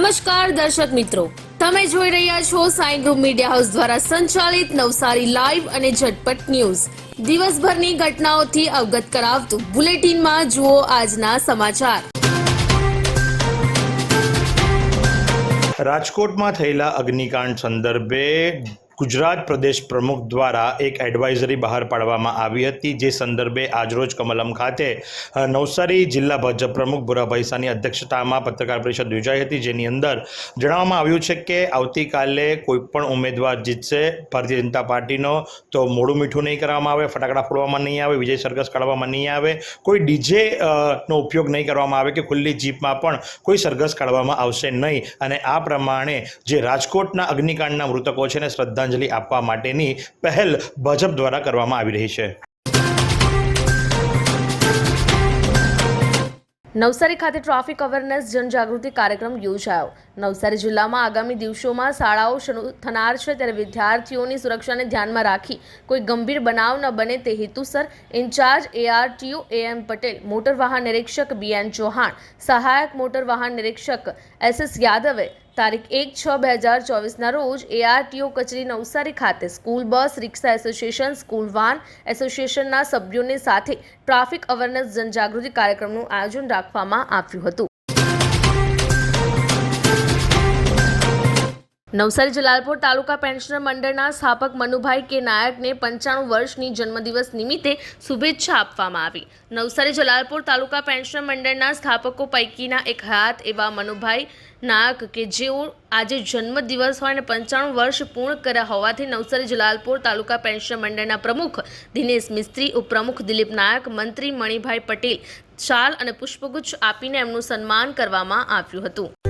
નમસ્કાર દર્શક મિત્રો. તમે જોઈ રહ્યા છો સાઈ ગ્રુપ મીડિયા હાઉસ દ્વારા સંચાલિત નવસારી લાઈવ અને ઝટપટ ન્યૂઝ. દિવસભરની ઘટનાઓથી અવગત કરાવતું બુલેટિનમાં જુઓ આજના સમાચાર. રાજકોટમાં થયેલા અગ્નિકાંડ સંદર્ભે ગુજરાત પ્રદેશ પ્રમુખ દ્વારા એક એડવાઇઝરી બહાર પાડવામાં આવી હતી, જે સંદર્ભે આજરોજ કમલમ ખાતે નવસારી જિલ્લા ભાજપ પ્રમુખ ભુરાભાઈ સાની અધ્યક્ષતામાં પત્રકાર પરિષદ યોજાઈ હતી, જેની અંદર જણાવવામાં આવ્યું છે કે આવતીકાલે કોઈપણ ઉમેદવાર જીતશે, ભારતીય જનતા પાર્ટીનો તો મોડું મીઠું નહીં કરવામાં આવે, ફટાકડા ફોડવામાં નહીં આવે, વિજય સરઘસ કાઢવામાં નહીં આવે, કોઈ ડીજે નો ઉપયોગ નહીં કરવામાં આવે કે ખુલ્લી જીપમાં પણ કોઈ સરઘસ કાઢવામાં આવશે નહીં. અને આ પ્રમાણે જે રાજકોટના અગ્નિકાંડના મૃતકો છે ને, શ્રદ્ધાંજલિ આપવા માટેની પહેલ ભાજપ દ્વારા કરવામાં આવી રહી છે. નવસારી ખાતે ટ્રાફિક અવેરનેસ જનજાગૃતિ કાર્યક્રમ યોજાયો. નવસારી જિલ્લામાં આગામી દિવસોમાં શાળાઓ શરૂ થનાર છે ત્યારે વિદ્યાર્થીઓની સુરક્ષાને ધ્યાનમાં રાખી કોઈ ગંભીર બનાવ ન બને તે હેતુસર incharge A R T O A M Patel, motor વાહન નિરીક્ષક બીએન ચૌહાણ, સહાયક મોટર વાહન નિરીક્ષક એસએસ યાદવે તારીખ એક છ બે હજાર ચોવીસના રોજ એઆરટીઓ કચેરી નવસારી ખાતે school bus, rickshaw association, school van એસોસિએશનના સભ્યોની સાથે ટ્રાફિક અવેરનેસ જનજાગૃતિ કાર્યક્રમનું આયોજન રાખવામાં આવ્યું હતું. નવસારી જલાલપોર તાલુકા પેન્શનર મંડળના સ્થાપક મનુભાઈ કે નાયકને પંચાણું વર્ષની જન્મદિવસ નિમિત્તે શુભેચ્છા આપવામાં આવી. નવસારી જલાલપોર તાલુકા પેન્શનર મંડળના સ્થાપકો પૈકીના એક હયાત એવા મનુભાઈ નાયક કે જેઓ આજે જન્મદિવસ હોય અને પંચાણું વર્ષ પૂર્ણ કર્યા હોવાથી નવસારી જલાલપોર તાલુકા પેન્શન મંડળના પ્રમુખ દિનેશ મિસ્ત્રી, ઉપપ્રમુખ દિલીપ નાયક, મંત્રી મણિભાઈ પટેલ શાલ અને પુષ્પગુચ્છ આપીને એમનું સન્માન કરવામાં આવ્યું હતું.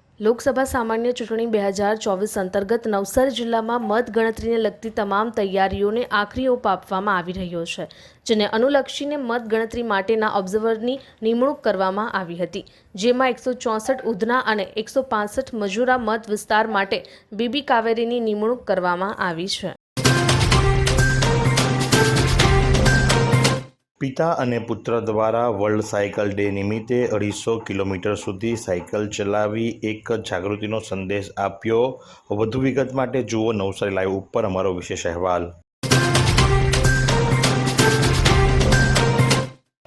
લોકસભા સામાન્ય ચૂંટણી બે હજાર ચોવીસ અંતર્ગત નવસારી જિલ્લામાં મતગણતરીને લગતી તમામ તૈયારીઓને આખરી ઓપ આપવામાં આવી રહ્યો છે, જેને અનુલક્ષીને મત ગણતરી માટેના ઓબ્ઝર્વરની નિમણૂક કરવામાં આવી હતી, જેમાં એકસો ચોસઠ ઉધના અને એકસો પાસઠ મજૂરા મત વિસ્તાર માટે બીબી કાવેરીની નિમણૂક કરવામાં આવી છે. પિતા અને પુત્ર દ્વારા વર્લ્ડ સાયકલ ડે નિમિત્તે અઢીસો કિલોમીટર સુધી સાયકલ ચલાવી એક જાગૃતિનો સંદેશ આપ્યો. વધુ વિગત માટે જુઓ નવસારી લાઈવ ઉપર અમારો વિશેષ અહેવાલ.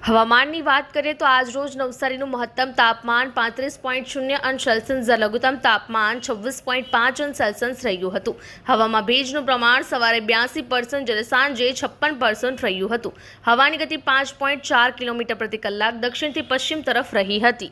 હવામાનની વાત કરીએ તો આજ રોજ નવસારીનું મહત્તમ તાપમાન પાંત્રીસ પોઈન્ટ શૂન્ય અંશ સેલ્સિયસ, લઘુત્તમ તાપમાન છવ્વીસ પોઈન્ટ પાંચ અંશ સેલ્સિયસ રહ્યું હતું. હવામાં ભેજનું પ્રમાણ સવારે બ્યાસી પર્સન્ટ જ્યારે સાંજે છપ્પન પર્સન્ટ રહ્યું હતું. હવાની ગતિ પાંચ પોઈન્ટ ચાર કિલોમીટર પ્રતિ કલાક દક્ષિણથી પશ્ચિમ તરફ રહી હતી.